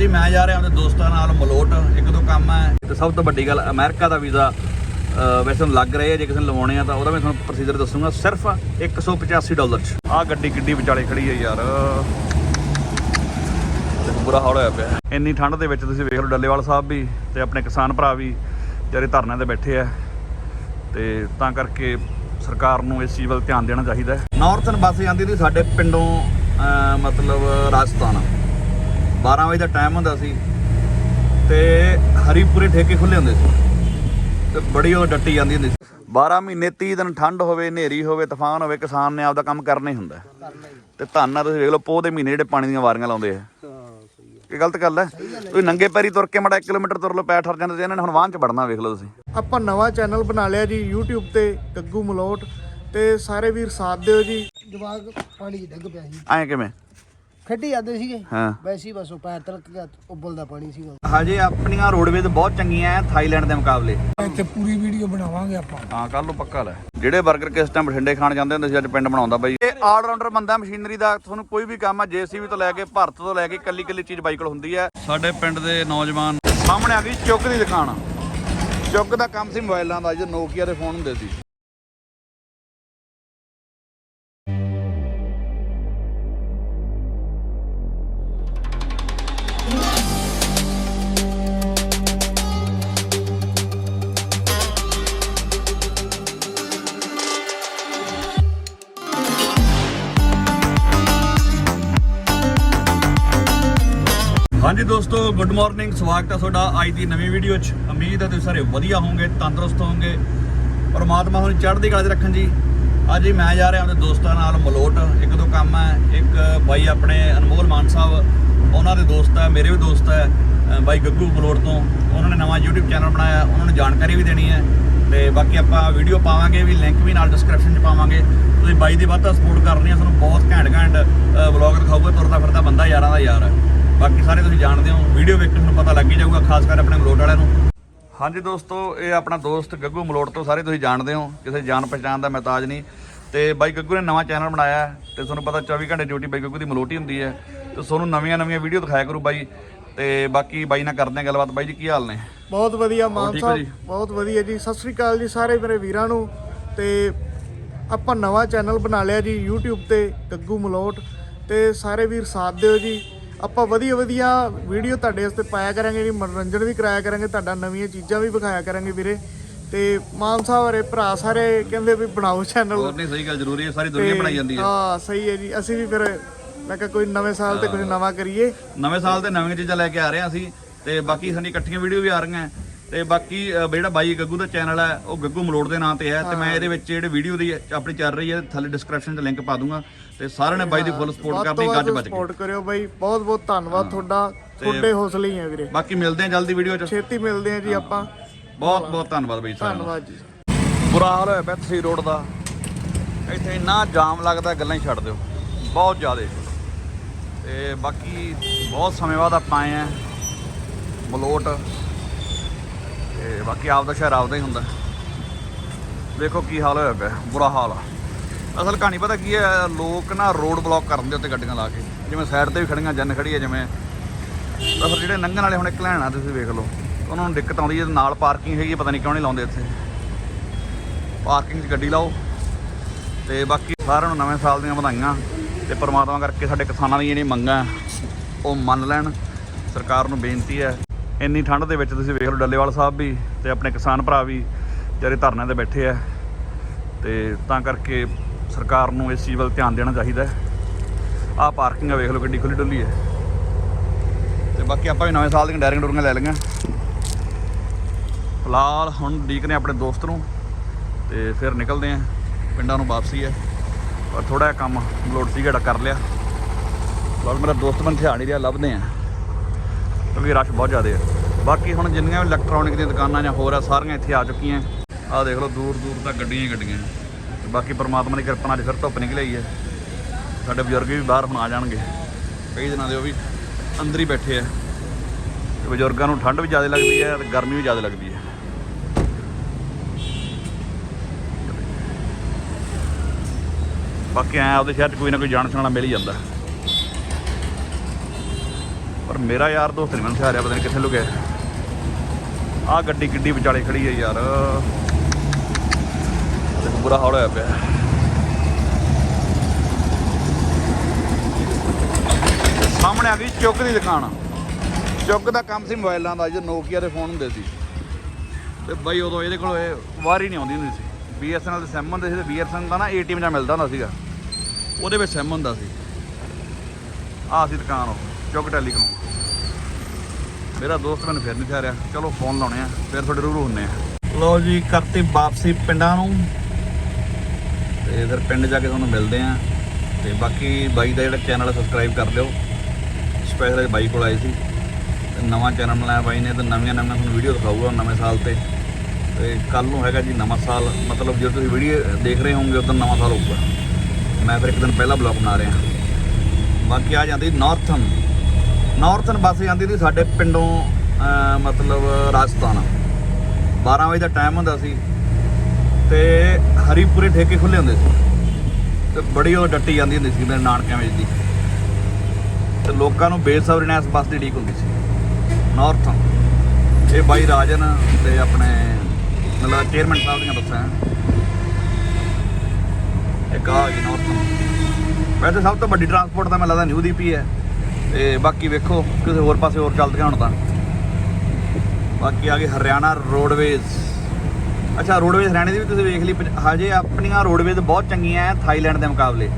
ਹੀ ਮੈਂ ਜਾ ਰਿਹਾ ਆਪਣੇ ਦੋਸਤਾਂ ਨਾਲ ਮਲੋਟ ਇੱਕ ਦੋ ਕੰਮ ਹੈ। ਤੇ ਸਭ ਤੋਂ ਵੱਡੀ ਗੱਲ ਅਮਰੀਕਾ ਦਾ ਵੀਜ਼ਾ ਵੈਸੇ ਹੁਣ ਲੱਗ ਰਿਹਾ ਜੇ ਕਿਸੇ ਨੇ ਲਵਾਉਣੇ ਆ ਤਾਂ ਉਹਦਾ ਮੈਂ ਤੁਹਾਨੂੰ ਪ੍ਰੋਸੀਜਰ ਦੱਸੂਗਾ। ਸਿਰਫ 185 ਡਾਲਰ ਚ। ਆਹ ਗੱਡੀ ਕਿੱਡੀ ਵਿਚਾਲੇ ਖੜੀ ਹੈ ਯਾਰ। ਬੁਰਾ ਹਾਲ ਹੋਇਆ ਪਿਆ। ਇੰਨੀ ਠੰਡ ਦੇ ਵਿੱਚ ਤੁਸੀਂ ਵੇਖ ਲਓ ਡੱਲੇਵਾਲ ਸਾਹਿਬ ਵੀ ਤੇ ਆਪਣੇ ਕਿਸਾਨ ਭਰਾ ਵੀ ਜਿਹੜੇ ਧਰਨਿਆਂ ਤੇ ਬੈਠੇ ਆ। ਤੇ ਤਾਂ ਕਰਕੇ ਸਰਕਾਰ ਨੂੰ ਇਸ ਚੀਜ਼ ਵੱਲ ਧਿਆਨ ਦੇਣਾ ਚਾਹੀਦਾ ਹੈ। ਨਾਰਥਨ ਬੱਸ ਜਾਂਦੀ ਸੀ ਸਾਡੇ ਪਿੰਡੋਂ ਮਤਲਬ ਰਾਜਸਥਾਨ। 12 ਵਜੇ ਦਾ ਟਾਈਮ ਹੁੰਦਾ ਸੀ ਤੇ ਹਰੀਪੁਰੇ ਠੇਕੇ ਖੁੱਲੇ ਹੁੰਦੇ ਸੀ। ਤੇ ਬੜੀ ਉਹ ਡੱਟੀ ਜਾਂਦੀ ਹੁੰਦੀ ਸੀ। 12 ਮਹੀਨੇ 30 ਦਿਨ ਠੰਡ ਹੋਵੇ ਹਨੇਰੀ ਹੋਵੇ ਤੂਫਾਨ ਹੋਵੇ ਕਿਸਾਨ ਨੇ ਆਪਦਾ ਕੰਮ ਕਰਨਾ ਹੀ ਹੁੰਦਾ। ਤੇ ਧੰਨਾ ਤੁਸੀਂ ਵੇਖ ਲਓ ਪੋਹ ਦੇ ਮਹੀਨੇ ਜਿਹੜੇ ਪਾਣੀ ਦੀਆਂ ਵਾਰੀਆਂ ਲਾਉਂਦੇ ਆ। ਇਹ ਗਲਤ ਗੱਲ ਹੈ। ਤੁਸੀਂ ਨੰਗੇ ਪੈਰੀ ਤੁਰ ਕੇ ਮੜਾ 1 ਕਿਲੋਮੀਟਰ ਤੁਰ ਲਓ ਪੈਰ ਠਰ ਜਾਂਦੇ ਤੇ ਇਹਨਾਂ ਨੇ ਹੁਣ ਵਾਹਨ ਚ ਵੜਨਾ ਵੇਖ ਲਓ ਤੁਸੀਂ। ਆਪਾਂ ਨਵਾਂ ਚੈਨਲ ਬਣਾ ਲਿਆ ਜੀ YouTube ਤੇ ਗੱਗੂ ਮਲੋਟ ਤੇ ਸਾਰੇ ਵੀਰ ਸਾਥ ਦਿਓ ਜੀ। ਜਵਾਗ ਪਾਣੀ ਡਿੱਗ ਪਿਆ ਸੀ ਐਂ ਕਿਵੇਂ? ਖੱਡੀ ਜਾਂਦੇ ਸੀਗੇ। ਹਾਂ। ਵੈਸੇ ਬਸ ਉਹ ਪੈਰ ਤਲਕ ਗਿਆ ਉਬਲਦਾ ਪਾਣੀ ਸੀਗਾ। ਹਜੇ ਆਪਣੀਆਂ ਰੋਡਵੇਜ਼ ਬਹੁਤ ਚੰਗੀਆਂ ਐ ਥਾਈਲੈਂਡ ਦੇ ਮੁਕਾਬਲੇ। ਇੱਥੇ ਪੂਰੀ ਵੀਡੀਓ ਬਣਾਵਾਂਗੇ ਆਪਾਂ। ਹਾਂ ਕੱਲ ਨੂੰ ਪੱਕਾ ਲੈ। ਜਿਹੜੇ 버ਗਰ ਕਿਸ ਟਾਈਮ ਬਠਿੰਡੇ ਖਾਣ ਜਾਂਦੇ ਹੁੰਦੇ ਸੀ ਅੱਜ ਪਿੰਡ ਬਣਾਉਂਦਾ ਬਾਈ। ਇਹ ਆਲ ਰਾਉਂਡਰ ਬੰਦਾ ਮਸ਼ੀਨਰੀ ਦਾ ਤੁਹਾਨੂੰ ਕੋਈ ਵੀ ਕੰਮ ਆ ਜੀਸੀਬੀ ਤੋਂ ਲੈ ਕੇ ਭਾਰਤ ਤੋਂ ਲੈ ਕੇ ਕੱਲੀ ਕੱਲੀ ਚੀਜ਼ ਬਾਈ ਕੋਲ ਹੁੰਦੀ ਹੈ ਸਾਡੇ ਪਿੰਡ ਦੇ ਨੌਜਵਾਨ ਸਾਹਮਣੇ ਆ ਗਈ ਚੁੱਕ ਦੀ ਦੁਕਾਨ। ਚੁੱਕ ਦਾ ਕੰਮ ਸੀ ਮੋਬਾਈਲਾਂ ਦਾ ਜਦੋਂ ਨੋਕੀਆ ਦੇ ਫੋਨ ਹੁੰਦੇ ਸੀ। ਹਾਂਜੀ ਦੋਸਤੋ ਗੁੱਡ ਮਾਰਨਿੰਗ ਸਵਾਗਤ ਹੈ ਤੁਹਾਡਾ ਅੱਜ ਦੀ ਨਵੀਂ ਵੀਡੀਓ 'ਚ। ਉਮੀਦ ਹੈ ਤੁਸੀਂ ਸਾਰੇ ਵਧੀਆ ਹੋਵੋਗੇ, ਤੰਦਰੁਸਤ ਹੋਵੋਗੇ। ਪਰਮਾਤਮਾ ਤੁਹਾਨੂੰ ਚੜ੍ਹਦੀ ਕਲਾ 'ਚ ਰੱਖਣ ਜੀ। ਅੱਜ ਹੀ ਮੈਂ ਜਾ ਰਿਹਾ ਆਪਣੇ ਦੋਸਤਾਂ ਨਾਲ ਮਲੋਟ। ਇੱਕ ਦੋ ਕੰਮ ਹੈ ਇੱਕ ਬਾਈ ਆਪਣੇ ਅਨਮੋਲ ਮਾਨ ਸਾਹਿਬ, ਉਹਨਾਂ ਦੇ ਦੋਸਤ ਹੈ ਮੇਰੇ ਵੀ ਦੋਸਤ ਹੈ ਬਾਈ ਗੱਗੂ ਮਲੋਟ ਤੋਂ। ਉਹਨਾਂ ਨੇ ਨਵਾਂ YouTube ਚੈਨਲ ਬਣਾਇਆ, ਉਹਨਾਂ ਨੂੰ ਜਾਣਕਾਰੀ ਵੀ ਦੇਣੀ ਹੈ। ਤੇ ਬਾਕੀ ਆਪਾਂ ਵੀਡੀਓ ਪਾਵਾਂਗੇ ਵੀ ਲਿੰਕ ਵੀ ਨਾਲ ਡਿਸਕ੍ਰਿਪਸ਼ਨ 'ਚ ਪਾਵਾਂਗੇ। ਤੁਸੀਂ ਬਾਈ ਦੀ ਵੱਧ ਸਪੋਰਟ ਕਰਨੀ ਹੈ ਤੁਹਾਨੂੰ ਬਹੁਤ ਘੈਂਟ ਘੈਂਟ ਵਲੌਗ ਦਿਖਾਊਗਾ ਤੁਰਦਾ ਫਿਰਦਾ ਬੰਦਾ ਯਾਰਾਂ ਦਾ ਯਾਰ। ਹੈ ਬਾਕੀ ਸਾਰੇ ਤੁਸੀਂ ਜਾਣਦੇ ਹੋ ਵੀਡੀਓ ਵੇਖ ਕੇ ਤੁਹਾਨੂੰ ਪਤਾ ਲੱਗ ਹੀ ਜਾਊਗਾ ਖਾਸ ਕਰ ਆਪਣੇ ਮਲੋਟ ਵਾਲਿਆਂ ਨੂੰ। ਹਾਂਜੀ ਦੋਸਤੋ ਇਹ ਆਪਣਾ ਦੋਸਤ ਗੱਗੂ ਮਲੋਟ ਤੋਂ ਸਾਰੇ ਤੁਸੀਂ ਜਾਣਦੇ ਹੋ ਕਿਸੇ ਜਾਣ ਪਛਾਣ ਦਾ ਮਹਤਾਜ ਨਹੀਂ। ਤੇ ਬਾਈ ਗੱਗੂ ਨੇ ਨਵਾਂ ਚੈਨਲ ਬਣਾਇਆ ਤੇ ਤੁਹਾਨੂੰ ਪਤਾ 24 ਘੰਟੇ ਡਿਊਟੀ ਬਾਈ ਗੱਗੂ ਦੀ ਮਲੋਟ ਹੁੰਦੀ ਹੈ। ਤੇ ਤੁਹਾਨੂੰ ਨਵੀਆਂ ਨਵੀਆਂ ਵੀਡੀਓ ਦਿਖਾਇਆ ਕਰੂ ਬਾਈ ਤੇ ਬਾਕੀ ਬਾਈ ਨਾਲ ਕਰਦੇ ਹਾਂ ਗੱਲਬਾਤ। ਬਾਈ ਜੀ ਕੀ ਹਾਲ ਨੇ? ਬਹੁਤ ਵਧੀਆ ਮਾਨ ਸਾਹਿਬ? ਬਹੁਤ ਵਧੀਆ ਜੀ। ਸਤਿ ਸ੍ਰੀ ਅਕਾਲ ਜੀ ਸਾਰੇ ਮੇਰੇ ਵੀਰਾਂ ਨੂੰ। ਤੇ ਆਪਾਂ ਨਵਾਂ ਚੈਨਲ ਬਣਾ ਲਿਆ ਜੀ YouTube ਤੇ ਗੱਗੂ ਮਲੋਟ। ਤੇ ਸਾਰੇ ਵੀਰ ਸਾਥ ਦਿਓ ਜੀ। ਆਪਾਂ ਵਧੀਆ ਵਧੀਆ ਵੀਡੀਓ ਤੁਹਾਡੇ ਵਾਸਤੇ ਪਾਇਆ ਕਰਾਂਗੇ ਜੀ ਮਨੋਰੰਜਨ ਵੀ ਕਰਾਇਆ ਕਰਾਂਗੇ ਤੁਹਾਡਾ ਨਵੀਆਂ ਚੀਜ਼ਾਂ ਵੀ ਵਿਖਾਇਆ ਕਰਾਂਗੇ ਵੀਰੇ। ਤੇ ਮਾਨ ਸਾਹਿਬ ਹਰੇ ਭਰਾ ਸਾਰੇ ਕਹਿੰਦੇ ਵੀ ਬਣਾਓ ਚੈਨਲ ਹੋਰ ਨਹੀਂ ਸਹੀ ਗੱਲ ਜ਼ਰੂਰੀ ਹੈ ਸਾਰੀ ਦੁਨੀਆ ਬਣਾਈ ਜਾਂਦੀ ਹੈ। ਹਾਂ ਸਹੀ ਹੈ ਜੀ। ਅਸੀਂ ਵੀ ਫਿਰ ਮੈਂ ਕਿਹਾ ਕੋਈ ਨਵੇਂ ਸਾਲ ਤੇ ਕੁਝ ਨਵਾਂ ਕਰੀਏ। ਨਵੇਂ ਸਾਲ ਤੇ ਨਵੀਆਂ ਚੀਜ਼ਾਂ ਲੈ ਕੇ ਆ ਰਹੇ ਹਾਂ ਅਸੀਂ। ਤੇ ਬਾਕੀ ਸਾਡੀ ਇਕੱਠੀਆਂ ਵੀਡੀਓ ਵੀ ਆ ਰਹੀਆਂ। ਤੇ ਬਾਕੀ ਜਿਹੜਾ ਬਾਈ ਗੱਗੂ ਦਾ ਚੈਨਲ ਹੈ ਉਹ ਗੱਗੂ ਮਲੋੜ ਦੇ ਨਾਂ ਤੇ ਹੈ। ਤੇ ਮੈਂ ਇਹਦੇ ਵਿੱਚ ਜਿਹੜੇ ਵੀਡੀਓ ਦੀ ਆਪਣੀ ਚੱਲ ਰਹੀ ਹੈ ਥੱਲੇ ਡਿਸਕ੍ਰਿਪਸ਼ਨ 'ਚ ਲਿੰਕ ਪਾ ਦੂੰਗਾ। ਤੇ ਸਾਰਿਆਂ ਨੇ ਬਾਈ ਦੀ ਫੁੱਲ ਸਪੋਰਟ ਕਰਨੀ ਗੱਜ ਵੱਜ ਕੇ ਸਪੋਰਟ ਕਰਿਓ ਬਾਈ ਬਹੁਤ ਬਹੁਤ ਧੰਨਵਾਦ ਤੁਹਾਡਾ ਤੁਹਾਡੇ ਹੌਸਲੇ ਹੀ ਆ ਵੀਰੇ। ਬਾਕੀ ਮਿਲਦੇ ਹਾਂ ਜਲਦੀ ਵੀਡੀਓ 'ਚ। ਛੇਤੀ ਮਿਲਦੇ ਆ ਜੀ ਆਪਾਂ। ਬਹੁਤ ਬਹੁਤ ਧੰਨਵਾਦ ਬਾਈ ਸਾਰਿਆਂ ਦਾ। ਧੰਨਵਾਦ ਜੀ। ਬੁਰਾ ਹਾਲ ਹੋਇਆ ਪਿਆ ਤਸੀ ਰੋਡ ਦਾ। ਇੱਥੇ ਇੰਨਾ ਜਾਮ ਲੱਗਦਾ ਗੱਲਾਂ ਹੀ ਛੱਡ ਦਿਓ। ਬਹੁਤ ਜ਼ਿਆਦੇ। ਤੇ ਬਾਕੀ ਬਹੁਤ ਸਮੇਂ ਬਾਅਦ ਆਪਾਂ ਆਏ ਆ ਮਲੋਟ। ਤੇ ਬਾਕੀ ਆਪਦਾ ਸ਼ਹਿਰ ਆਪਦਾ ਹੀ ਹੁੰਦਾ। ਵੇਖੋ ਕੀ ਹਾਲ ਹੋਇਆ ਪਿਆ ਬੁਰਾ ਹਾਲ ਆ। ਅਸਲ ਕਹਾਣੀ ਪਤਾ ਕੀ ਹੈ ਲੋਕ ਨਾ ਰੋਡ ਬਲੌਕ ਕਰਨ ਦੇ ਉੱਤੇ ਗੱਡੀਆਂ ਲਾ ਕੇ ਜਿਵੇਂ ਸਾਈਡ ਤੇ ਵੀ ਖੜੀਆਂ ਜਨ ਖੜੀ ਹੈ ਜਿਵੇਂ। ਤਾਂ ਫਿਰ ਜਿਹੜੇ ਲੰਘਣ ਵਾਲੇ ਹੁਣ ਇੱਕ ਲੈਣਾ ਤੁਸੀਂ ਵੇਖ ਲਓ ਉਹਨਾਂ ਨੂੰ ਦਿੱਕਤ ਆਉਂਦੀ ਹੈ ਨਾਲ ਪਾਰਕਿੰਗ ਹੈਗੀ ਹੈ, ਪਤਾ ਨਹੀਂ ਕਿਉਂ ਨਹੀਂ ਲਾਉਂਦੇ ਇੱਥੇ। ਪਾਰਕਿੰਗ 'ਚ ਗੱਡੀ ਲਾਓ ਤੇ ਬਾਕੀ ਸਾਰਿਆਂ ਨੂੰ ਨਵੇਂ ਸਾਲ ਦੀਆਂ ਵਧਾਈਆਂ ਤੇ ਪਰਮਾਤਮਾ ਕਰਕੇ ਸਾਡੇ ਕਿਸਾਨਾਂ ਦੀਆਂ ਜਿਹੜੀਆਂ ਮੰਗਾਂ ਉਹ ਮੰਨ ਲੈਣ। ਸਰਕਾਰ ਨੂੰ ਬੇਨਤੀ ਹੈ ਇੰਨੀ ਠੰਡ ਦੇ ਵਿੱਚ ਤੁਸੀਂ ਵੇਖ ਲਓ ਡੱਲੇਵਾਲ ਸਾਹਿਬ ਵੀ ਤੇ ਆਪਣੇ ਕਿਸਾਨ ਭਰਾ ਵੀ ਜਿਹੜੇ ਧਰਨਿਆਂ ਤੇ ਬੈਠੇ ਆ ਤੇ ਤਾਂ ਕਰਕੇ ਸਰਕਾਰ ਨੂੰ ਇਸ ਚੀਜ਼ ਵੱਲ ਧਿਆਨ ਦੇਣਾ ਚਾਹੀਦਾ ਹੈ। ਆਹ ਪਾਰਕਿੰਗ ਆ, ਵੇਖ ਲਓ ਗੱਡੀ ਖੁੱਲੀ ਡੁੱਲੀ ਹੈ। ਤੇ ਬਾਕੀ ਆਪਾਂ ਵੀ ਨਵੇਂ ਸਾਲ ਦੀਆਂ ਡਾਇਰਿੰਗ ਡੋਰੀਆਂ ਲੈ ਲਈਆਂ। ਫਿਲਹਾਲ ਹੁਣ ਡੀਕਨੇ ਆਪਣੇ ਦੋਸਤ ਨੂੰ ਤੇ ਫਿਰ ਨਿਕਲਦੇ ਆਂ ਪਿੰਡਾਂ ਨੂੰ ਵਾਪਸੀ ਹੈ। ਪਰ ਥੋੜਾ ਜਿਹਾ ਕੰਮ ਲੋਡ ਸੀ ਜਿਹੜਾ ਕਰ ਲਿਆ। ਲੋਕ ਮੇਰਾ ਦੋਸਤ ਮੈਨੂੰ ਧਿਆਨ ਨਹੀਂ ਰਿਹਾ, ਲੱਭਦੇ ਆਂ ਕਿਉਂਕਿ ਰਸ਼ ਬਹੁਤ ਜ਼ਿਆਦਾ ਹੈ। ਬਾਕੀ ਹੁਣ ਜਿੰਨੀਆਂ ਵੀ ਇਲੈਕਟ੍ਰੋਨਿਕ ਦੀਆਂ ਦੁਕਾਨਾਂ ਜਾਂ ਹੋਰ ਆ, ਸਾਰੀਆਂ ਇੱਥੇ ਆ ਚੁੱਕੀਆਂ। ਆਹ ਦੇਖ ਲਓ ਦੂਰ ਦੂਰ ਤੱਕ ਗੱਡੀਆਂ ਹੀ ਗੱਡੀਆਂ। ਬਾਕੀ ਪਰਮਾਤਮਾ ਦੀ ਕਿਰਪਾ ਨਾਲ ਫਿਰ ਧੁੱਪ ਨਿਕਲ ਆਈ ਹੈ। ਸਾਡੇ ਬਜ਼ੁਰਗ ਵੀ ਬਾਹਰ ਹੁਣ ਆ ਜਾਣਗੇ। ਕਈ ਦਿਨਾਂ ਦੇ ਉਹ ਵੀ ਅੰਦਰ ਹੀ ਬੈਠੇ ਆ। ਬਜ਼ੁਰਗਾਂ ਨੂੰ ਠੰਡ ਵੀ ਜ਼ਿਆਦਾ ਲੱਗਦੀ ਹੈ ਤੇ ਗਰਮੀ ਵੀ ਜ਼ਿਆਦਾ ਲੱਗਦੀ ਹੈ। ਬਾਕੀ ਐ ਆਪਦੇ ਸ਼ਹਿਰ 'ਚ ਕੋਈ ਨਾ ਕੋਈ ਜਾਣ ਪਛਾਣਾ ਮਿਲ ਹੀ ਜਾਂਦਾ। ਪਰ ਮੇਰਾ ਯਾਰ ਦੋਸਤ ਨਹੀਂ ਮੈਨੂੰ ਥਿਆਰਿਆ ਪਤਾ ਨਹੀਂ ਕਿੱਥੇ ਲੁਕਿਆ। ਆ ਗੱਡੀ ਕਿੱਡੀ ਵਿਚਾਲੇ ਖੜੀ ਹੈ ਯਾਰ। ਦੇਖ ਬੁਰਾ ਹਾਲ ਹੋਇਆ ਪਿਆ ਸਾਹਮਣੇ ਆ ਗਈ ਚੁੱਕ ਦੀ ਦੁਕਾਨ। ਚੁੱਕ ਦਾ ਕੰਮ ਸੀ ਮੋਬਾਈਲਾਂ ਦਾ ਜਦੋਂ ਨੋਕੀਆ ਦੇ ਫੋਨ ਹੁੰਦੇ ਸੀ। ਤੇ ਬਾਈ ਉਦੋਂ ਇਹਦੇ ਕੋਲ ਇਹ ਵਾਰੀ ਨਹੀਂ ਆਉਂਦੀ ਹੁੰਦੀ ਸੀ। BSNL ਦੇ ਸਿਮ ਹੁੰਦੇ ਸੀ ਤੇ BSNL ਦਾ ਨਾ ATM ਜਾਂ ਮਿਲਦਾ ਹੁੰਦਾ ਸੀਗਾ। ਉਹਦੇ ਵਿੱਚ ਸਿਮ ਹੁੰਦਾ ਸੀ। ਆਹ ਸੀ ਦੁਕਾਨ ਉਹ ਚੁੱਕ ਟੈਲੀਕਾਮ। ਮੇਰਾ ਦੋਸਤ ਮੈਨੂੰ ਫਿਰ ਨਹੀਂ ਥਿਆਰਿਆ ਚਲੋ ਫੋਨ ਲਾਉਣੇ ਆ ਫਿਰ ਤੁਹਾਡੇ ਰੂਰੂ ਹੁੰਨੇ ਆ। ਲਓ ਜੀ ਕਰਤੀ ਵਾਪਸੀ ਪਿੰਡਾਂ ਨੂੰ। ਤੇ ਫਿਰ ਪਿੰਡ ਜਾ ਕੇ ਤੁਹਾਨੂੰ ਮਿਲਦੇ ਆ ਤੇ ਬਾਕੀ ਬਾਈ ਦਾ ਜਿਹੜਾ ਚੈਨਲ ਸਬਸਕ੍ਰਾਈਬ ਕਰ ਲਿਓ। ਸਪੈਸ਼ਲ ਬਾਈ ਕੋਲ ਆਏ ਸੀ। ਤੇ ਨਵਾਂ ਚੈਨਲ ਬਣਾਇਆ ਬਾਈ ਨੇ ਤੇ ਨਵੀਆਂ ਨਵੀਆਂ ਤੁਹਾਨੂੰ ਵੀਡੀਓ ਦਿਖਾਊਗਾ ਨਵੇਂ ਸਾਲ ਤੇ। ਤੇ ਕੱਲ ਨੂੰ ਹੈਗਾ ਜੀ ਨਵਾਂ ਸਾਲ। ਮਤਲਬ ਜੇ ਤੁਸੀਂ ਵੀਡੀਓ ਦੇਖ ਰਹੇ ਹੋਵੋਗੇ, ਉਦੋਂ ਨਵਾਂ ਸਾਲ ਹੋਊਗਾ। ਮੈਂ ਫਿਰ ਇੱਕ ਦਿਨ ਪਹਿਲਾਂ ਬਲੌਗ ਬਣਾ ਰਿਹਾ। ਬਾਕੀ ਆ ਜਾਂਦੀ ਨਾਰਥਨ ਨਾਰਥਨ ਬੱਸ ਜਾਂਦੀ ਸੀ ਸਾਡੇ ਪਿੰਡੋਂ ਮਤਲਬ ਰਾਜਸਥਾਨ। 12 ਵਜੇ ਦਾ ਟਾਈਮ ਹੁੰਦਾ ਸੀ। ਤੇ ਹਰੀਪੁਰੇ ਠੇਕੇ ਖੁੱਲੇ ਹੁੰਦੇ ਸੀ। ਤੇ ਬੜੀ ਉਹ ਡੱਟੀ ਜਾਂਦੀ ਹੁੰਦੀ ਸੀ ਮੇਰੇ ਨਾਨਕਿਆਂ ਵਿੱਚ ਦੀ। ਤੇ ਲੋਕਾਂ ਨੂੰ ਬੇਸਬਰੀ ਨਾਲ ਇਸ ਬੱਸ ਦੀ ਢੀਕ ਹੁੰਦੀ ਸੀ। ਨਾਰਥਨ ਇਹ ਬਾਈ ਰਾਜਨ ਤੇ ਆਪਣੇ ਮਤਲਬ ਚੇਅਰਮੈਨ ਸਾਹਿਬ ਦੀਆਂ ਬੱਸਾਂ ਹੈ ਇੱਕ ਆ ਜੀ ਨਾਰਥਨ ਵੈਸੇ ਸਭ ਤੋਂ ਵੱਡੀ ਟਰਾਂਸਪੋਰਟ ਤਾਂ ਮੈਨੂੰ ਲੱਗਦਾ ਨਿਊ ਦੀਪੀ ਹੈ। ਤੇ ਬਾਕੀ ਵੇਖੋ, ਕਿਸੇ ਹੋਰ ਪਾਸੇ ਹੋਰ ਚੱਲਦੀਆਂ ਹੁਣ ਤਾਂ। ਬਾਕੀ ਆ ਗਏ ਹਰਿਆਣਾ ਰੋਡਵੇਜ਼ ਅੱਛਾ ਰੋਡਵੇਜ਼ ਹਰਿਆਣੇ ਦੀ ਵੀ ਤੁਸੀਂ ਵੇਖ ਲਈ ਪੰਜ- ਹਜੇ ਆਪਣੀਆਂ ਰੋਡਵੇਜ਼ ਬਹੁਤ ਚੰਗੀਆਂ ਹੈ ਥਾਈਲੈਂਡ ਦੇ ਮੁਕਾਬਲੇ।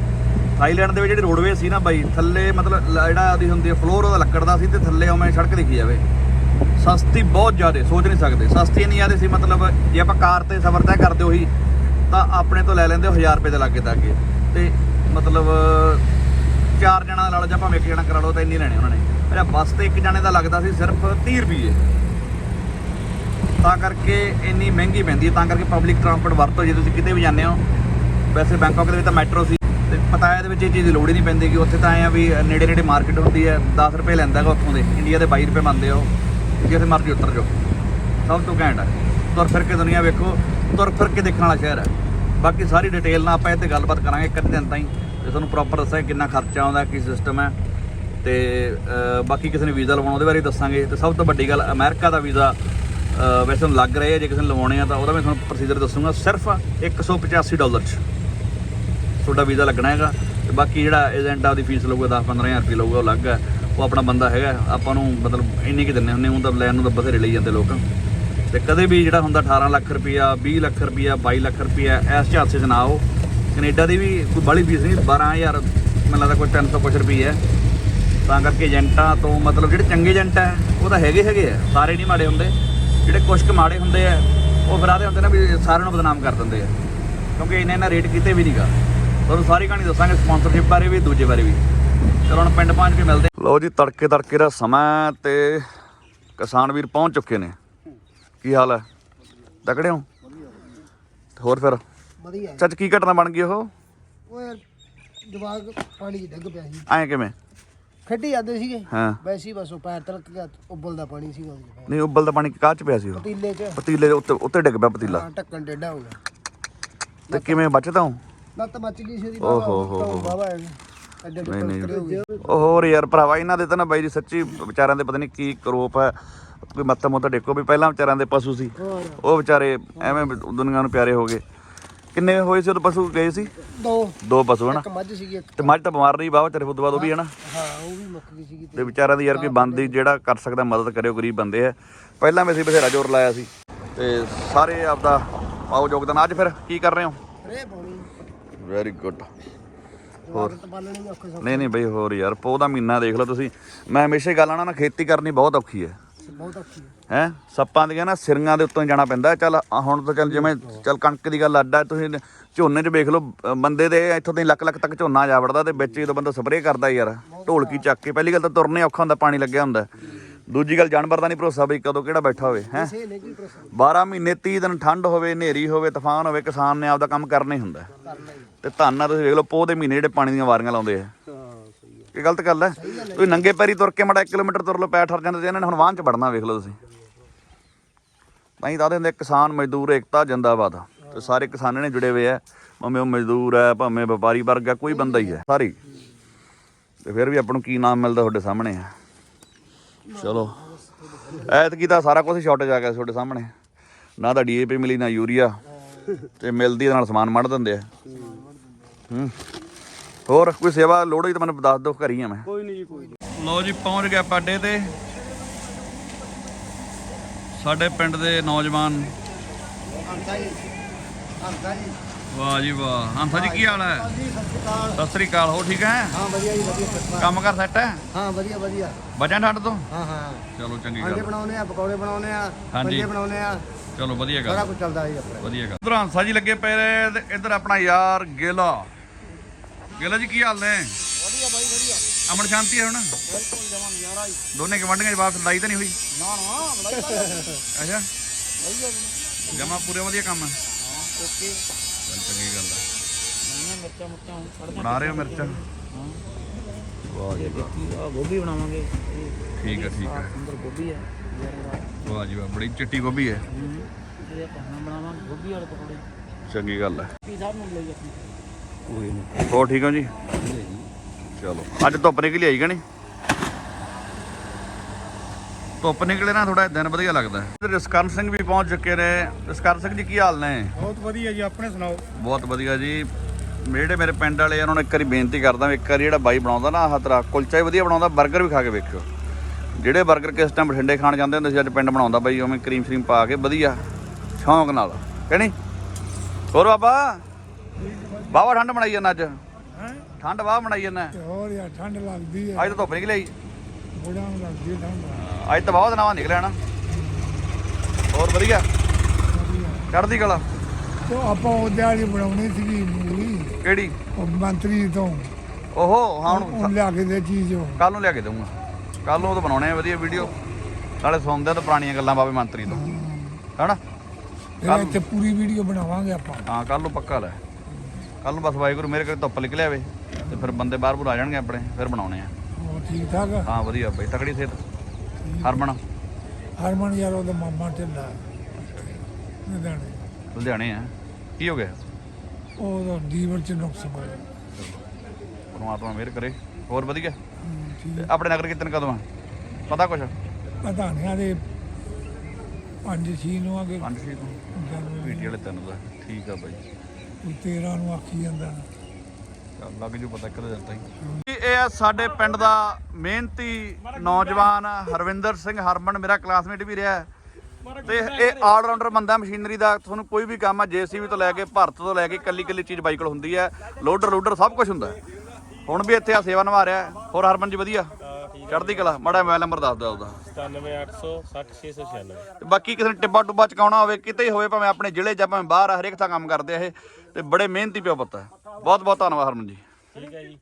ਥਾਈਲੈਂਡ ਦੇ ਵਿੱਚ ਜਿਹੜੀ ਰੋਡਵੇਜ਼ ਸੀ ਨਾ ਬਾਈ, ਥੱਲੇ ਮਤਲਬ ਲ- ਜਿਹੜਾ ਉਹਦੀ ਹੁੰਦੀ ਹੈ ਫਲੋਰ ਉਹਦਾ ਲੱਕੜ ਦਾ ਸੀ ਤੇ ਥੱਲੇ ਉਵੇਂ ਸੜਕ ਦਿਖੀ ਜਾਵੇ। ਸਸਤੀ ਬਹੁਤ ਜ਼ਿਆਦਾ, ਸੋਚ ਨਹੀਂ ਸਕਦੇ। ਸਸਤੀ ਨਹੀਂ ਜ਼ਿਆਦਾ ਸੀ, ਮਤਲਬ ਜੇ ਆਪਾਂ ਕਾਰ ਤੇ ਸਫ਼ਰ ਤੈਅ ਕਰਦੇ ਉਹੀ, ਤਾਂ ਆਪਣੇ ਤੋਂ ਲੈ ਲੈਂਦੇ 1000 ਰੁਪਏ ਦੇ ਲਾਗੇ ਤਾਗੇ ਤੇ ਮਤਲਬ ਚਾਰ ਜਣਾ ਲਓ ਜਾਂ ਭਾਵੇਂ ਇੱਕ ਜਣਾ ਕਰਾ ਲਓ, ਤਾਂ ਇੰਨੀ ਲੈਣੇ ਉਹਨਾਂ ਨੇ। ਅੱਛਾ ਬੱਸ ਤੇ ਇੱਕ ਜਣੇ ਦਾ ਲੱਗਦਾ ਸੀ ਸਿਰਫ 30 ਰੁਪਏ। ਤਾਂ ਕਰਕੇ ਇੰਨੀ ਮਹਿੰਗੀ ਪੈਂਦੀ ਹੈ, ਤਾਂ ਕਰਕੇ ਪਬਲਿਕ ਟਰਾਂਸਪੋਰਟ ਵਰਤੋ, ਜੇ ਤੁਸੀਂ ਕਿਤੇ ਵੀ ਜਾਂਦੇ ਹੋ, ਵੈਸੇ ਬੈਂਕਾਕ ਦੇ ਵਿੱਚ ਤਾਂ ਮੈਟਰੋ ਸੀ, ਤੇ ਪਤਾਇਆ ਇਹਦੇ ਵਿੱਚ ਇਹ ਚੀਜ਼ ਦੀ ਲੋੜ ਹੀ ਨਹੀਂ ਪੈਂਦੀ ਕਿ ਉੱਥੇ ਤਾਂ ਐਂ ਆ ਵੀ ਨੇੜੇ ਨੇੜੇ ਮਾਰਕੀਟ ਹੁੰਦੀ ਹੈ 10 ਰੁਪਏ ਲੈਂਦਾ ਹੈਗਾ ਉੱਥੋਂ ਦੇ ਇੰਡੀਆ ਦੇ 22 ਰੁਪਏ ਮੰਨਦੇ ਹੋ ਉਹ ਜਿੱਥੇ ਮਰਜ਼ੀ ਉਤਰ ਜਾਓ। ਸਭ ਤੋਂ ਘੈਂਟ ਹੈ ਤੁਰ ਫਿਰ ਕੇ ਦੁਨੀਆ ਵੇਖੋ, ਤੁਰ ਫਿਰ ਕੇ ਦੇਖਣ ਵਾਲਾ ਸ਼ਹਿਰ ਹੈ ਬਾਕੀ ਸਾਰੀ ਡਿਟੇਲ ਨਾਲ ਆਪਾਂ ਇੱਥੇ ਗੱਲਬਾਤ ਕਰਾਂਗੇ ਇੱਕ ਅੱਧੇ ਦਿਨ ਤਾਈਂ, ਤੇ ਤੁਹਾਨੂੰ ਪ੍ਰੋਪਰ ਦੱਸਾਂਗੇ ਕਿੰਨਾ ਖਰਚਾ ਆਉਂਦਾ, ਕੀ ਸਿਸਟਮ ਹੈ ਤੇ ਬਾਕੀ ਕਿਸੇ ਨੇ ਵੀਜ਼ਾ ਲਵਾਉਣਾ ਉਹਦੇ ਬਾਰੇ ਦੱਸਾਂਗੇ, ਤੇ ਸਭ ਤੋਂ ਵੱਡੀ ਗੱਲ ਅਮਰੀਕਾ ਦਾ ਵੀਜ਼ਾ ਵੈਸੇ ਹੁਣ ਲੱਗ ਰਹੇ ਆ ਜੇ ਕਿਸੇ ਨੇ ਲਵਾਉਣੇ ਆ ਤਾਂ ਉਹਦਾ ਮੈਂ ਤੁਹਾਨੂੰ ਪ੍ਰੋਸੀਜਰ ਦੱਸੂਗਾ। ਸਿਰਫ 185 ਡਾਲਰ 'ਚ ਤੁਹਾਡਾ ਵੀਜ਼ਾ ਲੱਗਣਾ ਹੈਗਾ। ਤੇ ਬਾਕੀ ਜਿਹੜਾ ਏਜੰਟ ਆ ਉਹਦੀ ਫੀਸ ਲਊਗਾ 10-15000 ਰੁਪਏ ਲਊਗਾ, ਉਹ ਅਲੱਗ ਹੈ। ਉਹ ਆਪਣਾ ਬੰਦਾ ਹੈਗਾ ਆਪਾਂ ਨੂੰ ਮਤਲਬ ਇੰਨੇ ਕੀ ਦਿੰਨੇ ਹੁੰਨੇ ਉਹ ਤਾਂ ਲੈਣ ਨੂੰ ਤਾਂ ਬਥੇਰੇ ਲਈ ਜਾਂਦੇ ਲੋਕ। ਤੇ ਕਦੇ ਵੀ ਜਿਹੜਾ ਹੁੰਦਾ 18 ਲੱਖ ਰੁਪਈਆ 20 ਲੱਖ ਰੁਪਈਆ 22 ਲੱਖ ਰੁਪਈਆ ਇਸ ਝਾਂਸੇ 'ਚ ਨਾ ਆਓ ਕੈਨੇਡਾ ਦੀ ਵੀ ਕੋਈ ਬਾਹਲੀ ਫੀਸ ਨਹੀਂ 12000 ਮੈਨੂੰ ਲੱਗਦਾ ਕੋਈ 300 ਕੁਛ ਰੁਪਈਆ ਹੈ। ਤਾਂ ਕਰਕੇ ਏਜੰਟਾਂ ਤੋਂ ਮਤਲਬ ਜਿਹੜੇ ਚੰਗੇ ਏਜੰਟ ਹੈ, ਉਹ ਤਾਂ ਹੈਗੇ ਹੈਗੇ ਆ ਸਾਰੇ ਨਹੀਂ ਮਾੜੇ ਹੁੰਦੇ। ਜਿਹੜੇ ਕੁਛ ਕੁ ਮਾੜੇ ਹੁੰਦੇ ਆ ਉਹ ਫਿਰ ਆਦੇ ਹੁੰਦੇ ਨਾ ਵੀ ਸਾਰਿਆਂ ਨੂੰ ਬਦਨਾਮ ਕਰ ਦਿੰਦੇ ਆ। ਕਿਉਂਕਿ ਇੰਨੇ ਇਹਨਾਂ ਰੇਟ ਕੀਤੇ ਵੀ ਨਹੀਂਗਾ ਤੁਹਾਨੂੰ ਸਾਰੀ ਕਹਾਣੀ ਦੱਸਾਂਗੇ ਸਪਾਂਸਰਸ਼ਿਪ ਬਾਰੇ ਵੀ ਦੂਜੇ ਬਾਰੇ ਵੀ। ਚਲੋ ਹੁਣ ਪਿੰਡ ਪਹੁੰਚ ਕੇ ਮਿਲਦੇ ਲਓ ਜੀ ਤੜਕੇ ਤੜਕੇ ਦਾ ਸਮਾਂ ਤੇ ਕਿਸਾਨ ਵੀਰ ਪਹੁੰਚ ਚੁੱਕੇ ਨੇ। ਕੀ ਹਾਲ ਹੈ? ਤਕੜੇ ਹੋ? ਹੋਰ ਫਿਰ? ਵਧੀਆ। ਚੱਜ ਕੀ ਘਟਨਾ ਬਣ ਗਈ ਉਹ? ਉਹ ਯਾਰ ਜਵਾਗ ਪਾਣੀ ਡਿੱਗ ਪਿਆ ਸੀ। ਐਂ ਕਿਵੇਂ? ਖੇਡੀ ਜਾਂਦੇ ਸੀਗੇ। ਹਾਂ। ਵੈਸੇ ਹੀ ਬਸ ਉਹ ਪੈਰ ਤਲਕ ਗਿਆ ਉਬਲਦਾ ਪਾਣੀ ਸੀਗਾ ਉਹਦੇ। ਨਹੀਂ ਉਬਲਦਾ ਪਾਣੀ ਕਾਹ ਚ ਪਿਆ ਸੀ ਉਹ? ਪਤੀਲੇ 'ਚ। ਪਤੀਲੇ ਦੇ ਉੱਤੇ ਉੱਤੇ ਡਿੱਗ ਪਿਆ ਪਤੀਲਾ। ਹਾਂ, ਢੱਕਣ ਡੇਡਾ ਹੋ ਗਿਆ। ਤੇ ਕਿਵੇਂ ਬਚਦਾ ਹੂੰ ਲੱਤ ਮੱਚ ਗਈ ਸੀ ਉਹਦੀ ਓਹ ਹੋ ਹੋ। ਬਾਬਾ ਐਡੇ ਨਹੀਂ, ਨਹੀਂ। ਟੁਕੜੇ ਹੋ ਗਏ। ਉਹ ਹੋਰ ਯਾਰ ਭਰਾਵਾ ਇਹਨਾਂ ਦੇ ਤਾਂ ਨਾ ਬਾਈ ਜੀ ਸੱਚੀ ਵਿਚਾਰਿਆਂ ਦੇ ਪਤਾ ਨਹੀਂ ਕੀ ਕਰੋਪ ਹੈ। ਕੋਈ ਮੱਥਾ ਮੁੱਥਾ ਡੇਕੋ ਵੀ ਪਹਿਲਾਂ ਵਿਚਾਰਿਆਂ ਦੇ ਪਸ਼ੂ ਸੀ। ਹੋਰ। ਉਹ ਵਿਚਾਰੇ ਐਵੇਂ ਦੁਨੀਆ ਨੂੰ ਪਿਆਰੇ ਹੋ ਗਏ। ਕਿੰਨੇ ਹੋਏ ਸੀ ਉਹ ਪਸ਼ੂ ਗਏ ਸੀ? ਦੋ। ਦੋ ਪਸ਼ੂ ਹਨਾ? ਇੱਕ ਮੱਝ ਸੀਗੀ ਇੱਕ ਤੇ ਮੱਝ ਤਾਂ ਬਿਮਾਰ ਰਹੀ ਬਾਵਾ ਚਾਰੇ ਤੋਂ ਬਾਅਦ ਉਹ ਵੀ ਹਨਾ? ਹਾਂ ਉਹ ਵੀ ਮੁੱਕ ਗਈ ਸੀਗੀ ਤੇ ਵਿਚਾਰਿਆਂ ਦੀ ਯਾਰ ਕੋਈ ਬੰਦੀ ਜਿਹੜਾ ਕਰ ਸਕਦਾ ਮਦਦ ਕਰਿਓ ਗਰੀਬ ਬੰਦੇ ਆ। ਪਹਿਲਾਂ ਵੀ ਅਸੀਂ ਬਥੇਰਾ ਜ਼ੋਰ ਲਾਇਆ ਸੀ। ਤੇ ਸਾਰੇ ਆਪਦਾ ਪਾਓ ਯੋਗਦਾਨ। ਅੱਜ ਫਿਰ ਕੀ ਕਰ ਰਹੇ ਹੋ? ਰੇ ਪਾਣੀ ਵੈਰੀ ਗੁੱਡ ਹੋਰ? ਨਹੀਂ ਨਹੀਂ ਬਈ ਹੋਰ ਯਾਰ ਪੋਹ ਦਾ ਮਹੀਨਾ ਦੇਖ ਲਓ ਤੁਸੀਂ। ਮੈਂ ਹਮੇਸ਼ਾ ਹੀ ਗੱਲ ਆਣਾ ਨਾ ਖੇਤੀ ਕਰਨੀ ਬਹੁਤ ਔਖੀ ਹੈ। ਬਹੁਤ ਔਖੀ ਹੈ। ਹੈ? ਸੱਪਾਂ ਦੀਆਂ ਨਾ ਸਿਰੀਆਂ ਦੇ ਉੱਤੋਂ ਜਾਣਾ ਪੈਂਦਾ। ਚੱਲ ਹੁਣ ਤਾਂ ਚੱਲ ਜਿਵੇਂ ਚੱਲ ਕਣਕ ਦੀ ਗੱਲ ਅੱਡ ਤੁਸੀਂ ਝੋਨੇ 'ਚ ਵੇਖ ਲਓ ਬੰਦੇ ਦੇ ਇੱਥੋਂ ਤਾਈਂ ਲੱਖ ਲੱਖ ਤੱਕ ਝੋਨਾ ਜਾ ਵੜਦਾ ਤੇ ਵਿੱਚ ਜਦੋਂ ਬੰਦਾ ਸਪਰੇਅ ਕਰਦਾ ਯਾਰ ਢੋਲਕੀ ਚੱਕ ਕੇ ਪਹਿਲੀ ਗੱਲ ਤਾਂ ਤੁਰਨੇ ਔਖਾ ਹੁੰਦਾ ਪਾਣੀ ਲੱਗਿਆ ਹੁੰਦਾ। ਦੂਜੀ ਗੱਲ ਜਾਨਵਰ ਦਾ ਨਹੀਂ ਭਰੋਸਾ ਬਈ ਕਦੋਂ ਕਿਹੜਾ ਬੈਠਾ ਹੋਵੇ ਹੈ? ਸੇ ਨੇ ਕੀ ਪ੍ਰਸ਼ਨ 12 ਮਹੀਨੇ 30 ਦਿਨ ਠੰਡ ਹੋਵੇ ਹਨੇਰੀ ਹੋਵੇ ਤੂਫਾਨ ਹੋਵੇ ਕਿਸਾਨ ਨੇ ਆਪਦਾ ਕੰਮ ਕਰਨਾ ਹੀ ਹੁੰਦਾ। ਤੇ ਧੰਨ ਤੁਸੀਂ ਵੇਖ ਲਓ ਪੋਹ ਦੇ ਮਹੀਨੇ ਜਿਹੜੇ ਪਾਣੀ ਦੀਆਂ ਵਾਰੀਆਂ ਲਾਉਂਦੇ ਆ। ਇਹ ਗਲਤ ਗੱਲ ਹੈ। ਤੁਸੀਂ ਨੰਗੇ ਪੈਰੀ ਤੁਰ ਕੇ ਮੜਾ 1 ਕਿਲੋਮੀਟਰ ਤੁਰ ਲਓ, ਪੈਰ ਠਰ ਜਾਂਦੇ ਤੇ ਇਹਨਾਂ ਨੇ ਹੁਣ ਵਾਹਨ ਚ ਵੜਨਾ ਵੇਖ ਲਓ ਤੁਸੀਂ। ਤਾਂ ਹੀ ਤਾਂ ਹੁੰਦੇ ਕਿਸਾਨ ਮਜ਼ਦੂਰ ਏਕਤਾ ਜਿੰਦਾਬਾਦ। ਤੇ ਸਾਰੇ ਕਿਸਾਨ ਨੇ ਜੁੜੇ ਹੋਏ ਆ। ਭਾਵੇਂ ਉਹ ਮਜ਼ਦੂਰ ਹੈ, ਭਾਵੇਂ ਵਪਾਰੀ ਵਰਗ ਹੈ, ਕੋਈ ਬੰਦਾ ਹੀ ਹੈ, ਸਾਰੀ। ਹੀ। ਤੇ ਫਿਰ ਵੀ ਆਪਾਂ ਨੂੰ ਕੀ ਨਾਮ ਮਿਲਦਾ ਤੁਹਾਡੇ ਸਾਹਮਣੇ? ਆ ਚਲੋ। ਐਤਕੀ ਤਾਂ ਸਾਰਾ ਕੁਝ ਸ਼ਾਰਟੇਜ ਆ ਗਿਆ ਤੁਹਾਡੇ ਸਾਹਮਣੇ। ਨਾ ਤਾਂ ਡੀਏਪੀ ਮਿਲੀ, ਨਾ ਯੂਰੀਆ। ਤੇ ਮਿਲਦੀ ਦੇ ਨਾਲ ਸਮਾਨ ਮੜ ਦਿੰਦੇ ਆ। ਹੂੰ। ਹੋਰ ਕੋਈ ਸੇਵਾ ਲੋੜ ਹੋਈ ਤਾਂ ਮੈਨੂੰ ਦੱਸ ਦਿਓ ਘਰੀ ਆ ਮੈਂ। ਕੋਈ ਨਹੀਂ ਜੀ ਕੋਈ ਲੋ ਜੀ ਪਹੁੰਚ ਗਿਆ ਪਾਡੇ ਤੇ। ਸਾਡੇ ਪਿੰਡ ਦੇ ਨੌਜਵਾਨ। ਵਾਹ ਜੀ ਵਾਹ। ਹੰਸਾ ਜੀ ਕੀ ਹਾਲ ਹੈ? ਸਤਿ ਸ਼੍ਰੀ ਅਕਾਲ ਸ੍ਰੀ ਹੋ ਠੀਕ ਹੈ? ਹਾਂ ਵਧੀਆ ਜੀ ਵਧੀਆ ਸ਼੍ਰੀ। ਕੰਮ ਕਰ ਸੈੱਟ ਹੈ? ਹਾਂ ਵਧੀਆ ਵਧੀਆ। ਬਚਿਆ ਠੰਡ ਤੋਂ ਹਾਂ ਹਾਂ। ਚਲੋ ਚੰਗੀ ਗੱਲ। ਬਣਾਉਨੇ ਆ ਪਕੌੜੇ ਬਣਾਉਨੇ ਆ। ਪੰਜੇ ਬਣਾਉਨੇ ਆ। ਚਲੋ ਵਧੀਆ ਸਾਰਾ ਗੱਲ ਕੁਝ ਚੱਲਦਾ ਜੀ ਆਪਣਾ। ਵਧੀਆ ਗੱਲ। ਉਧਰ ਹੰਸਾ ਜੀ ਲੱਗੇ ਪਏ ਤੇ ਇੱਧਰ ਆਪਣਾ ਯਾਰ ਗੇਲਾ। ਗੇਲਾ ਜੀ ਕੀ ਹਾਲ ਨੇ? ਵਧੀਆ ਬਾਈ ਵਧੀਆ। ਅਮਨ ਸ਼ਾਂਤੀ ਹੈ ਹੁਣ? ਬਿਲਕੁਲ ਜਮਾਂ ਨਜ਼ਾਰਾ ਹੀ। ਦੋਨੇ ਗਵੰਡੀਆਂ ਜਵਾਬ ਲੜਾਈ ਤਾਂ ਨਹੀਂ ਹੋਈ? ਨਾ ਨਾ ਬੜਾਈ ਅੱਛਾ। ਵਧੀਆ ਜਮਾ ਪੂਰੇ ਵਧੀਆ ਕੰਮ ਹੈ ਓਕੇ। ਚੱਲ ਚੰਗੀ ਗੱਲ ਹੈ ਮੈਂ ਮਿਰਚਾਂ ਮੁਰਚਾਂ ਛੱਡ ਬਣਾ ਰਹੇ ਹੋ ਮਿਰਚਾਂ? ਵਾਹ ਜੀ ਵਾਹ। ਆ ਗੋਭੀ ਬਣਾਵਾਂਗੇ। ਠੀਕ ਹੈ ਠੀਕ ਹੈ ਅੰਦਰ ਗੋਭੀ ਹੈ ਵਾਹ। ਜੀ ਵਾਹ ਬੜੀ ਚਿੱਟੀ ਗੋਭੀ ਹੈ। ਇਹ ਆਪਾਂ ਬਣਾਵਾਂਗੇ ਗੋਭੀ ਵਾਲੇ ਪਕੌੜੇ। ਚੰਗੀ ਗੱਲ ਹੈ ਕੀ ਸਾਹਿਬ ਨੂੰ ਲਈ ਆਪਣੀ। ਹੋਰ ਠੀਕ ਹੋ ਜੀ? ਚਲੋ। ਅੱਜ ਧੁੱਪ ਨਿਕਲੀ ਆਈ ਗਣੀ ਧੁੱਪ ਨਿਕਲੇ ਨਾ ਥੋੜਾ ਦਿਨ ਵਧੀਆ ਲੱਗਦਾ। ਹੈ ਰਸਕਰਨ ਸਿੰਘ ਵੀ ਪਹੁੰਚ ਚੁੱਕੇ ਨੇ। ਰਸਕਰਨ ਸਿੰਘ ਜੀ ਕੀ ਹਾਲ ਨੇ? ਬਹੁਤ ਵਧੀਆ ਜੀ ਆਪਣੇ ਸੁਣਾਓ? ਬਹੁਤ ਵਧੀਆ ਜੀ। ਜਿਹੜੇ ਮੇਰੇ ਪਿੰਡ ਵਾਲੇ ਆ, ਉਹਨਾਂ ਨੂੰ ਇੱਕ ਵਾਰੀ ਬੇਨਤੀ ਕਰਦਾ ਵੀ ਇੱਕ ਵਾਰੀ ਜਿਹੜਾ ਬਾਈ ਬਣਾਉਂਦਾ ਨਾ ਆਹ ਤਰ੍ਹਾਂ ਕੁਲਚਾ ਹੀ ਵਧੀਆ ਬਣਾਉਂਦਾ 버ਗਰ ਵੀ ਖਾ ਕੇ ਵੇਖਿਓ। ਜਿਹੜੇ 버ਗਰ ਕਿਸ ਟਾਈਮ ਬਠਿੰਡੇ ਖਾਣ ਜਾਂਦੇ ਹੁੰਦੇ ਸੀ ਅੱਜ ਪਿੰਡ ਬਣਾਉਂਦਾ ਬਾਈ ਉਵੇਂ ਕਰੀਮ ਸ਼ਰੀਮ ਪਾ ਕੇ ਵਧੀਆ ਸ਼ੌਂਕ ਨਾਲ। ਕਹਿਣੀ ਹੋਰ ਬਾਬਾ? ਬਾਬਾ ਠੰਡ ਬਣਾਈ ਜਾਂਦਾ ਅੱਜ? ਹੈ? ਠੰਡ ਵਾਹ ਬਣਾਈ ਜਾਂਦਾ? ਤੇ ਹੋਰ ਯਾਰ ਠੰਡ ਲੱਗਦੀ ਹੈ ਅੱਜ ਤਾਂ ਧੁੱਪ ਨਿਕਲੀ। ਆਈ ਬੁੜਾਂ ਨੂੰ ਲੱਗਦੀ ਹੈ ਠੰਡ। ਅੱਜ ਤਾਂ ਬਹੁਤ ਨਵਾਂ ਨਿਕਲਿਆ ਨਾ। ਹੋਰ ਵਧੀਆ? ਚੜ੍ਹਦੀ ਕਲਾ? ਉਹ ਆਪਾਂ ਉਹਦੇ ਵਾਲੀ ਬਣਾਉਣੀ ਸੀਗੀ ਮੂਵੀ ਕਿਹੜੀ? ਉਹ ਮੰਤਰੀ ਤੋਂ। ਓਹੋ ਹਾਂ ਹੁਣ ਲਿਆ ਕੇ ਦੇ ਚੀਜ਼ ਉਹ। ਕੱਲ ਨੂੰ ਲਿਆ ਕੇ ਦਊਂਗਾ। ਕੱਲ ਨੂੰ ਉਹ ਤਾਂ ਬਣਾਉਣੇ ਆ ਵਧੀਆ ਵੀਡੀਓ। ਨਾਲੇ ਸੁਣਦੇ ਤਾਂ ਪੁਰਾਣੀਆਂ ਗੱਲਾਂ ਬਾਬੇ ਮੰਤਰੀ ਤੋਂ। ਹਨਾ? ਇੱਥੇ ਪੂਰੀ ਵੀਡੀਓ ਬਣਾਵਾਂਗੇ ਆਪਾਂ। ਹਾਂ ਕੱਲ ਨੂੰ ਪੱਕਾ ਲੈ। ਕੱਲ ਨੂੰ ਬਸ ਵਾਹਿਗੁਰੂ ਮੇਰੇ ਕੋਲ ਧੁੱਪ ਨਿਕਲਿਆ ਵੇ ਤੇ ਫਿਰ ਬੰਦੇ ਬਾਹਰ ਬੁਰ ਆ ਜਾਣਗੇ ਆਪਣੇ ਫਿਰ ਬਣਾਉਣੇ ਆ। ਉਹ ਠੀਕ ਠਾਕ? ਆ? ਹਾਂ ਵਧੀਆ ਬਈ ਤਕੜੀ ਸਿਹਤ। ਹਰਮਨ? ਹਰਮਨ ਯਾਰ ਉਹਦਾ ਮਾਮਾ ਢਿੱਲਾ। ਲੁਧਿਆਣੇ। ਲੁਧਿਆਣੇ ਆ। ਕੀ ਹੋ ਗਿਆ? ਉਹਦਾ ਲੀਵਰ ਚ ਨੁਕਸ ਪਿਆ ਪਰਮਾਤਮਾ ਮਿਹਰ ਕਰੇ। ਹੋਰ ਵਧੀਆ? ਹਮ, ਠੀਕ। ਤੇ ਆਪਣੇ ਨਗਰ ਕੀਰਤਨ ਕਦੋਂ ਆ? ਪਤਾ ਕੁਛ? ਪਤਾ ਨਹੀਂ ਆਦੇ ਪੰਜ ਛੇ ਨੂੰ ਆ ਕੇ ਪੰਜ ਛੇ ਤੋਂ ਪੀਟੀ ਵਾਲੇ ਤਿੰਨ ਦਾ। ਠੀਕ ਆ ਬਾਈ। 13 ਨੂੰ ਆਖੀ ਜਾਂਦਾ ਲੱਗ ਜੂ ਪਤਾ ਕਦੋਂ ਜਾਂਦਾ ਹੀ। ਇਹ ਆ ਸਾਡੇ ਪਿੰਡ ਦਾ ਮਿਹਨਤੀ ਨੌਜਵਾਨ ਹਰਵਿੰਦਰ ਸਿੰਘ ਹਰਮਨ, ਮੇਰਾ ਕਲਾਸਮੇਟ ਵੀ ਰਿਹਾ। ਹੈ। ਤੇ ਇਹ ਆਲ ਰਾਊਂਡਰ ਬੰਦਾ ਮਸ਼ੀਨਰੀ ਦਾ ਤੁਹਾਨੂੰ ਕੋਈ ਵੀ ਕੰਮ ਆ, ਜੀਸੀਬੀ ਤੋਂ ਲੈ ਕੇ ਭਾਰਤ ਤੋਂ ਲੈ ਕੇ ਕੱਲੀ ਕੱਲੀ ਚੀਜ਼ ਬਾਈਕਲ ਹੁੰਦੀ ਹੈ ਲੋਡਰ ਲੋਡਰ ਸਭ ਕੁਝ ਹੁੰਦਾ। ਹੁਣ ਵੀ ਇੱਥੇ ਆ ਸੇਵਾ ਨਿਭਾ ਰਿਹਾ। ਹੋਰ ਹਰਮਨ ਜੀ ਵਧੀਆ? ਚੜ੍ਹਦੀ ਕਲਾ ਮਾੜਾ ਮੋਬਾਈਲ ਨੰਬਰ ਦੱਸ ਦਿਓ ਉਹਦਾ। 97800 60696 ਤੇ ਬਾਕੀ ਕਿਸੇ ਨੇ ਟਿੱਬਾ ਟੁੱਬਾ ਚਕਾਉਣਾ ਹੋਵੇ ਕਿਤੇ ਹੀ ਹੋਵੇ ਭਾਵੇਂ ਆਪਣੇ ਜ਼ਿਲ੍ਹੇ ਜਾਂ ਭਾਵੇਂ ਬਾਹਰ ਆ, ਹਰੇਕ ਥਾਂ ਕੰਮ ਕਰਦੇ ਆ ਇਹ ਤੇ ਬੜੇ ਮਿਹਨਤੀ ਪਿਓ ਪੁੱਤ ਬਹੁਤ ਬਹੁਤ ਧੰਨਵਾਦ ਹਰਮਨ ਜੀ। ਠੀਕ ਹੈ ਜੀ।